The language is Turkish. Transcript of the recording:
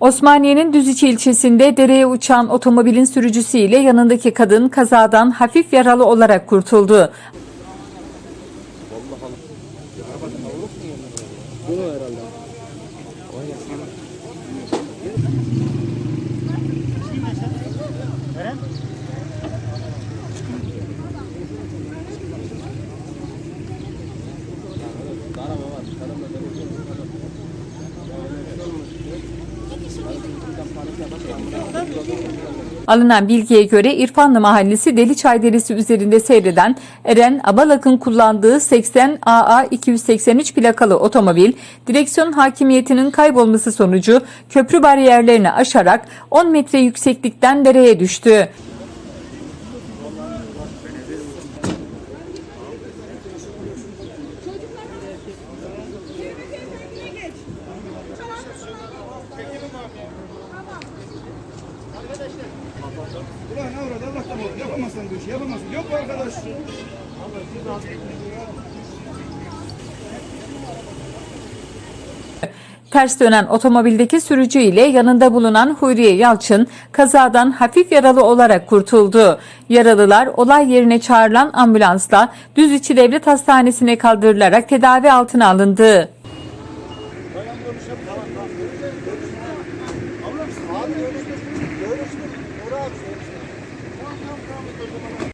Osmaniye'nin Düziçi ilçesinde dereye uçan otomobilin sürücüsüyle yanındaki kadın kazadan hafif yaralı olarak kurtuldu. Alınan bilgiye göre İrfanlı Mahallesi Deli Çay Deresi üzerinde seyreden Eren Abalak'ın kullandığı 80 AA 283 plakalı otomobil direksiyon hakimiyetinin kaybolması sonucu köprü bariyerlerini aşarak 10 metre yükseklikten dereye düştü. Ulan ne orada Allah tamam yapamazsan bu işi yapamazsın. Yok bu arkadaş. Ters dönen otomobildeki sürücü ile yanında bulunan Huriye Yalçın kazadan hafif yaralı olarak kurtuldu. Yaralılar olay yerine çağrılan ambulansla Düziçi Devlet Hastanesi'ne kaldırılarak tedavi altına alındı. Doğru çıkıyor. Doğru abi. Tamam tamam tamam.